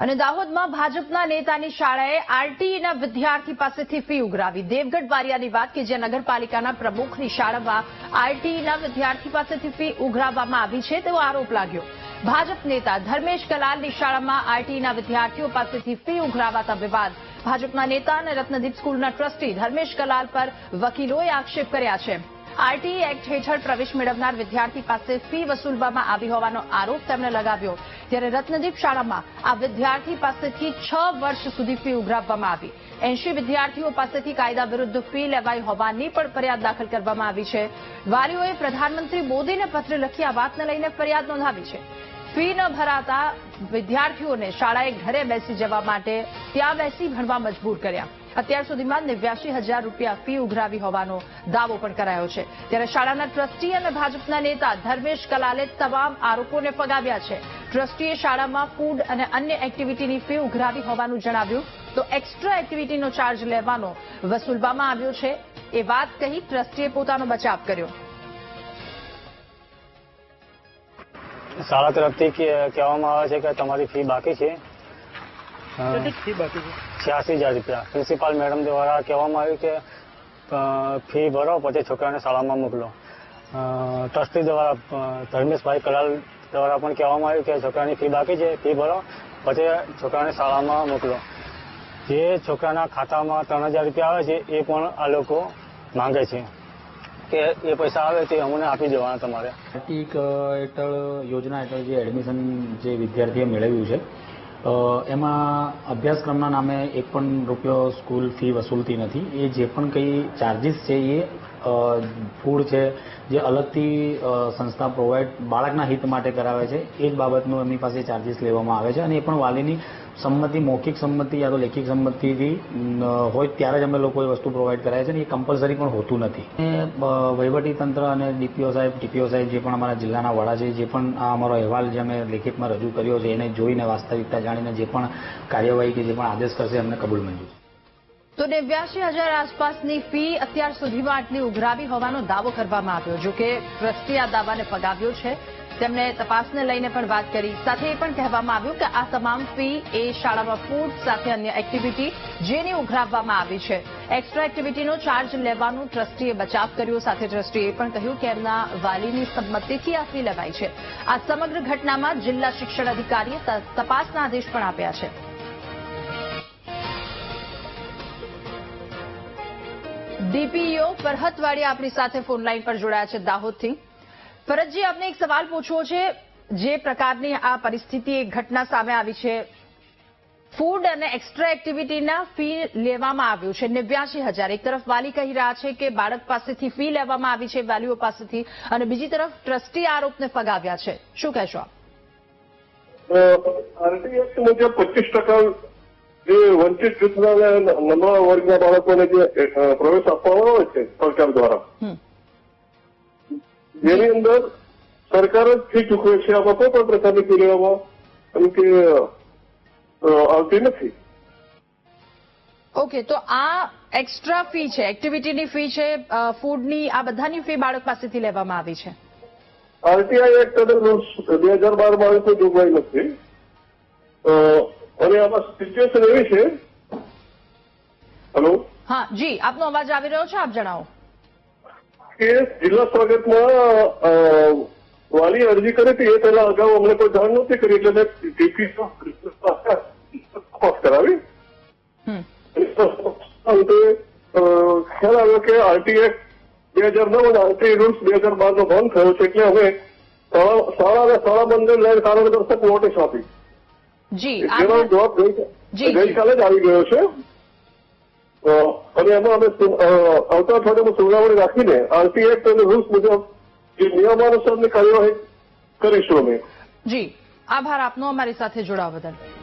અને દાહોદમાં ભાજપના નેતાની શાળાએ આરટીઈના વિદ્યાર્થી પાસેથી ફી ઉઘરાવી. દેવગઢ બારિયાની વાત કે જ્યાં નગરપાલિકાના પ્રમુખની શાળામાં આરટીઈના વિદ્યાર્થી પાસેથી ફી ઉઘરાવવામાં આવી છે તેવો આરોપ લાગ્યો. ભાજપ નેતા ધર્મેશ કલાલની શાળામાં આરટીઈના વિદ્યાર્થીઓ પાસેથી ફી ઉઘરાવાતા વિવાદ. ભાજપના નેતા અને રત્નદીપ સ્કૂલના ટ્રસ્ટી ધર્મેશ કલાલ પર વકીલોએ આક્ષેપ કર્યા છે. આરટીઈ એક્ટ હેઠળ પ્રવેશ મેળવનાર વિદ્યાર્થી પાસે ફી વસૂલવામાં આવી હોવાનો આરોપ તેમણે લગાવ્યો. ત્યારે રત્નદીપ શાળામાં આ વિદ્યાર્થી પાસેથી છ વર્ષ સુધી ફી ઉઘરાવવામાં આવી. એંશી વિદ્યાર્થીઓ પાસેથી કાયદા વિરુદ્ધ ફી લેવાઈ હોવાની પણ ફરિયાદ દાખલ કરવામાં આવી છે. વાલીઓએ પ્રધાનમંત્રી મોદીને પત્ર લખી આ વાતને લઈને ફરિયાદ નોંધાવી છે. ફી ન ભરાતા વિદ્યાર્થીઓને શાળાએ ઘરે બેસી જવા માટે ત્યાં બેસી ભણવા મજબૂર કર્યા. અત્યાર સુધીમાં નેવ્યાસી હજાર રૂપિયા ફી ઉઘરાવી હોવાનો દાવો પણ કરાયો છે. ત્યારે શાળાના ટ્રસ્ટી અને ભાજપના નેતા ધર્મેશ કલાલે તમામ આરોપોને ફગાવ્યા છે. ટ્રસ્ટીએ શાળામાં ફૂડ અને અન્ય એક્ટિવિટીની ફી ઉઘરાવી હોવાનું જણાવ્યું. તો એક્સ્ટ્રા એક્ટિવિટીનો ચાર્જ લેવાનો વસૂલવામાં આવ્યો છે. એ વાત કહી ટ્રસ્ટીએ પોતાનો બચાવ કર્યો. શાળા તરફથી કહેવામાં આવે છે કે તમારી ફી બાકી છે. છ્યાસી હજાર રૂપિયા. પ્રિન્સિપાલ મેડમ દ્વારા કહેવામાં આવ્યું કે ફી ભરો પછી છોકરાને શાળામાં મોકલો. ટ્રસ્ટી દ્વારા ધર્મેશભાઈ કલાલ દ્વારા પણ કહેવામાં આવ્યું કે છોકરાની ફી બાકી છે ફી ભરો પછી છોકરાને શાળામાં મોકલો. જે છોકરાના ખાતામાં ત્રણ હજાર રૂપિયા આવે છે એ પણ આ લોકો માંગે છે. કે એ પૈસા આવે તે અમને આપી દેવાના તમારે. આર્ટિક હેઠળ યોજના હેઠળ જે એડમિશન જે વિદ્યાર્થીએ મેળવ્યું છે એમાં અભ્યાસક્રમના નામે એક પણ રૂપિયો સ્કૂલ ફી વસૂલતી નથી. એ જે પણ કંઈ ચાર્જિસ છે એ ફૂડ છે જે અલગથી સંસ્થા પ્રોવાઈડ બાળકના હિત માટે કરાવે છે. એ જ બાબતનું એમની પાસે ચાર્જિસ લેવામાં આવે છે અને એ પણ વાલીની સંમતિ, મૌખિક સંમતિ યા તો લેખિક સંમતિથી હોય ત્યારે જ અમે લોકો એ વસ્તુ પ્રોવાઈડ કરાય છે અને એ કમ્પલસરી પણ હોતું નથી. અને તંત્ર અને ડીપીઓ સાહેબ, ટીપીઓ સાહેબ જે પણ અમારા જિલ્લાના વડા છે, જે પણ આ અમારો અહેવાલ જે અમે લેખિતમાં રજૂ કર્યો છે, એને જોઈને વાસ્તવિકતા જાણીને જે પણ કાર્યવાહી કે જે પણ આદેશ કરશે અમને કબૂલ મંજૂર છે. તો નેવ્યાસી હજાર આસપાસની ફી અત્યાર સુધીમાં આટલી ઉઘરાવી હોવાનો દાવો કરવામાં આવ્યો. જો કે ટ્રસ્ટી આ દાવાને ફગાવ્યો છે. તેમણે તપાસને લઈને પણ વાત કરી. સાથે એ પણ કહેવામાં આવ્યું કે આ તમામ ફી એ શાળામાં ફૂડ સાથે અન્ય એક્ટિવિટી જેની ઉઘરાવવામાં આવી છે. એક્સ્ટ્રા એક્ટિવિટીનો ચાર્જ લેવાનું ટ્રસ્ટીએ બચાવ કર્યો. સાથે ટ્રસ્ટીએ પણ કહ્યું કે એમના વાલીની સંમતિથી આ ફી લેવાય છે. આ સમગ્ર ઘટનામાં જિલ્લા શિક્ષણ અધિકારીએ તપાસના આદેશ પણ આપ્યા છે. ડીપીઓ ફરહતવાડી આપણી સાથે ફોન પર જોડાયા છે. દાહોદથી ફરજજી, આપને એક સવાલ પૂછવો છે. જે પ્રકારની આ પરિસ્થિતિ, એક ઘટના સામે આવી છે. ફૂડ અને એક્સ્ટ્રા એક્ટિવિટીના ફી લેવામાં આવ્યું છે. નેવ્યાસી હજાર. એક તરફ વાલી કહી રહ્યા છે કે બાળક પાસેથી ફી લેવામાં આવી છે, વાલીઓ પાસેથી. અને બીજી તરફ ટ્રસ્ટી આરોપને ફગાવ્યા છે. શું કહેશો આપ? આરટી એક્ટ મુજબ પચીસ ટકા જે વંચિત જૂથના નબળા વર્ગના બાળકોને જે પ્રવેશ આપવામાં આવે છે સરકાર દ્વારા. જેની અંદર સરકાર જ ફી ચૂકવે છે. આમાં કોઈ પણ પ્રકારની ફી લેવામાં એમ કે આવતી નથી. ઓકે તો આ એક્સ્ટ્રા ફી છે એક્ટિવિટીની ફી છે ફૂડની આ બધાની ફી બાળક પાસેથી લેવામાં આવી છે? આરટીઆઈ એક્ટ બે હજાર બારમાં આવી કોઈ જોગવાઈ નથી. અને આમાં સિચ્યુએશન એવી છે. હલો હા જી આપનો અવાજ આવી રહ્યો છે આપ જણાવો. કે જિલ્લા સ્વાગતમાં વાલી અરજી કરી હતી એ પહેલા અગાઉ અમને કોઈ જાણ નહોતી કરી એટલે મેં ટીપી કરાવી. અંતે ખ્યાલ આવ્યો કે આરટી બે હજાર નવ અને આરટી રૂલ્સ બે હજાર બાર નો ભંગ થયો છે એટલે હવે શાળા અને શાળા બંદર લઈને કારણદર્શક નોટિસ આપી. જી જેનો જવાબ. ગઈકાલે જ આવી ગયો છે. અને એમાં અમે આવતા અઠવાડિયામાં સુનાવણી રાખીને આરટી એક્ટ અને રૂલ્સ મુજબ જે નિયમાનુસારની કાર્યવાહી કરીશું અમે. જી આભાર આપનો અમારી સાથે જોડાવા બદલ.